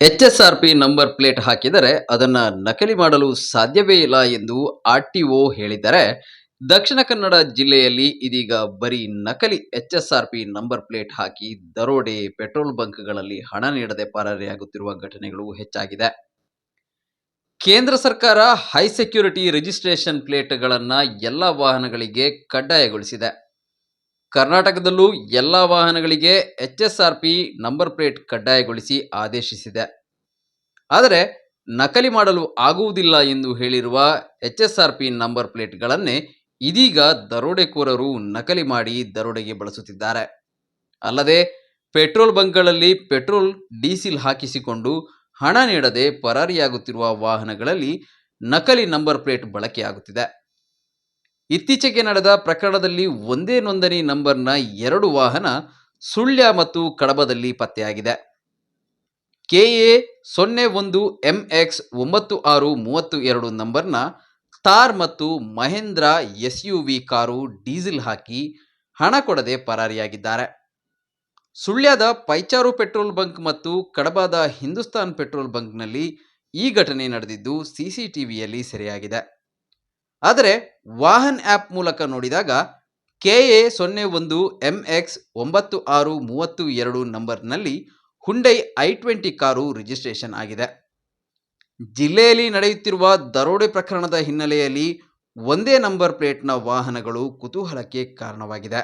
HSRP number plate ಹಾಕಿದರೆ ಅದನ್ನು ನಕಲಿ ಮಾಡಲು ಸಾಧ್ಯವೇ ಇಲ್ಲ ಎಂದು ಆರ್ ಟಿ ಒ ಹೇಳಿದ್ದಾರೆ ದಕ್ಷಿಣ ಕನ್ನಡ ಜಿಲ್ಲೆಯಲ್ಲಿ ಇದೀಗ ಬರೀ ನಕಲಿ H S R P number plate ಹಾಕಿ ದರೋಡೆ ಪೆಟ್ರೋಲ್ ಬಂಕ್ಗಳಲ್ಲಿ ಹಣ ನೀಡದೆ ಪರಾರಿಯಾಗುತ್ತಿರುವ ಘಟನೆಗಳು ಹೆಚ್ಚಾಗಿದೆ. ಕೇಂದ್ರ ಸರ್ಕಾರ ಹೈ ಸೆಕ್ಯೂರಿಟಿ ರಿಜಿಸ್ಟ್ರೇಷನ್ ಪ್ಲೇಟ್ಗಳನ್ನು ಎಲ್ಲ ವಾಹನಗಳಿಗೆ ಕಡ್ಡಾಯಗೊಳಿಸಿದೆ. ಕರ್ನಾಟಕದಲ್ಲೂ ಎಲ್ಲ ವಾಹನಗಳಿಗೆ ಎಚ್ಎಸ್ಆರ್ಪಿ ನಂಬರ್ ಪ್ಲೇಟ್ ಕಡ್ಡಾಯಗೊಳಿಸಿ ಆದೇಶಿಸಿದೆ. ಆದರೆ ನಕಲಿ ಮಾಡಲು ಆಗುವುದಿಲ್ಲ ಎಂದು ಹೇಳಿರುವ ಎಚ್ಎಸ್ಆರ್ಪಿ ನಂಬರ್ ಪ್ಲೇಟ್ಗಳನ್ನೇ ಇದೀಗ ದರೋಡೆಕೋರರು ನಕಲಿ ಮಾಡಿ ದರೋಡೆಗೆ ಬಳಸುತ್ತಿದ್ದಾರೆ. ಅಲ್ಲದೆ ಪೆಟ್ರೋಲ್ ಬಂಕ್ಗಳಲ್ಲಿ ಪೆಟ್ರೋಲ್, ಡೀಸೆಲ್ ಹಾಕಿಸಿಕೊಂಡು ಹಣ ನೀಡದೆ ಪರಾರಿಯಾಗುತ್ತಿರುವ ವಾಹನಗಳಲ್ಲಿ ನಕಲಿ ನಂಬರ್ ಪ್ಲೇಟ್ ಬಳಕೆಯಾಗುತ್ತಿದೆ. ಇತ್ತೀಚೆಗೆ ನಡೆದ ಪ್ರಕರಣದಲ್ಲಿ ಒಂದೇ ನೋಂದಣಿ ನಂಬರ್ನ ಎರಡು ವಾಹನ ಸುಳ್ಯ ಮತ್ತು ಕಡಬದಲ್ಲಿ ಪತ್ತೆಯಾಗಿದೆ. ಕೆಎ ಸೊನ್ನೆ ಒಂದು ಎಂ ಎಕ್ಸ್ ಒಂಬತ್ತು ಆರು ಮೂವತ್ತು ಎರಡು ನಂಬರ್ನ ತಾರ್ ಮತ್ತು Mahindra S U V car diesel ಹಾಕಿ ಹಣ ಕೊಡದೆ ಪರಾರಿಯಾಗಿದ್ದಾರೆ. ಸುಳ್ಯದ ಪೈಚಾರು ಪೆಟ್ರೋಲ್ ಬಂಕ್ ಮತ್ತು ಕಡಬದ ಹಿಂದೂಸ್ತಾನ್ ಪೆಟ್ರೋಲ್ ಬಂಕ್ನಲ್ಲಿ ಈ ಘಟನೆ ನಡೆದಿದ್ದು ಸಿಸಿಟಿವಿಯಲ್ಲಿ ಸೆರೆಯಾಗಿದೆ. ಆದರೆ ವಾಹನ್ ಆ್ಯಪ್ ಮೂಲಕ ನೋಡಿದಾಗ ಕೆ ಎ ಸೊನ್ನೆ ಒಂದು ಎಂ ಎಕ್ಸ್ ಒಂಬತ್ತು ಆರು ಮೂವತ್ತು ಎರಡು ನಂಬರ್ನಲ್ಲಿ Hyundai I twenty car registration ಆಗಿದೆ. ಜಿಲ್ಲೆಯಲ್ಲಿ ನಡೆಯುತ್ತಿರುವ ದರೋಡೆ ಪ್ರಕರಣದ ಹಿನ್ನೆಲೆಯಲ್ಲಿ ಒಂದೇ ನಂಬರ್ ಪ್ಲೇಟ್ನ ವಾಹನಗಳು ಕುತೂಹಲಕ್ಕೆ ಕಾರಣವಾಗಿದೆ.